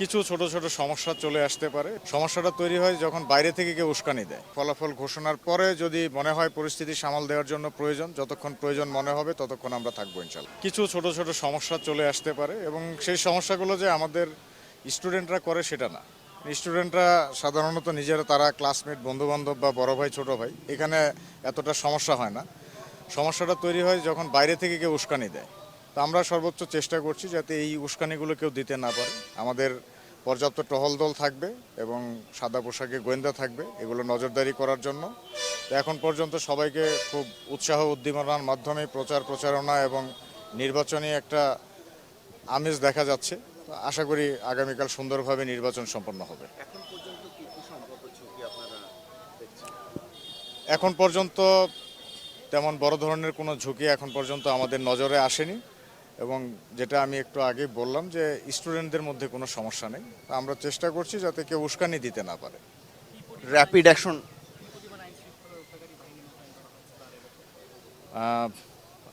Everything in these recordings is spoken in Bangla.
কিছু ছোট ছোট সমস্যা চলে আসতে পারে। সমস্যাটা তৈরি হয় যখন বাইরে থেকে কেউ উস্কানি দেয়। ফলাফল ঘোষণার পরে যদি মনে হয় পরিস্থিতি সামাল দেওয়ার জন্য প্রয়োজন, যতক্ষণ প্রয়োজন মনে হবে ততক্ষণ আমরা থাকব ইনশাল্লাহ কিছু ছোট ছোট সমস্যা চলে আসতে পারে এবং সেই সমস্যাগুলো যে আমাদের স্টুডেন্টরা করে সেটা না। স্টুডেন্টরা সাধারণত নিজেরা তারা ক্লাসমেট, বন্ধুবান্ধব বা বড় ভাই, ছোট ভাই, এখানে এতটা সমস্যা হয় না। সমস্যাটা তৈরি হয় যখন বাইরে থেকে কেউ উস্কানি দেয়। তো আমরা সর্বোচ্চ চেষ্টা করছি যাতে এই উস্কানিগুলো কেউ দিতে না পারে। আমাদের পর্যাপ্ত টহল দল থাকবে এবং সাদা পোশাকে গোয়েন্দা থাকবে এগুলো নজরদারি করার জন্য। তো এখন পর্যন্ত সবাইকে খুব উৎসাহ উদ্দীপনার মাধ্যমে প্রচার প্রচারণা এবং নির্বাচনী একটা আমেজ দেখা যাচ্ছে। আশা করি আগামীকাল সুন্দরভাবে নির্বাচন সম্পন্ন হবে। এখন পর্যন্ত তেমন বড় ধরনের কোনো ঝুঁকি এখন পর্যন্ত আমাদের নজরে আসেনি। এবং যেটা আমি একটু আগে বললাম যে স্টুডেন্টদের মধ্যে কোনো সমস্যা নেই। তা আমরা চেষ্টা করছি যাতে কেউ উস্কানি দিতে না পারে। র্যাপিড অ্যাকশন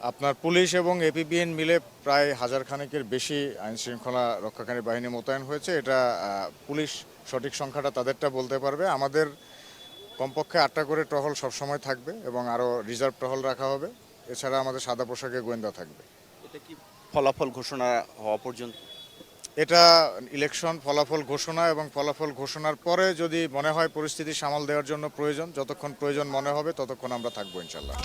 আপনার পুলিশ এবং এপিবিএন মিলে প্রায় হাজার খানেকের বেশি আইন শৃঙ্খলা রক্ষাকারী বাহিনী মোতায়েন হয়েছে। এটা পুলিশ সঠিক সংখ্যাটা তাদেরটা বলতে পারবে। আমাদের কমপক্ষে আটটা করে টহল সবসময় থাকবে এবং আরও রিজার্ভ টহল রাখা হবে। এছাড়া আমাদের সাদা পোশাকে গোয়েন্দা থাকবে। এটা কি ফলাফল ঘোষণা হওয়া পর্যন্ত? এটা ইলেকশন, ফলাফল ঘোষণা এবং ফলাফল ঘোষণার পরে যদি মনে হয় পরিস্থিতি সামাল দেওয়ার জন্য প্রয়োজন, যতক্ষণ প্রয়োজন মনে হবে, ততক্ষণ আমরা থাকব ইনশাল্লাহ।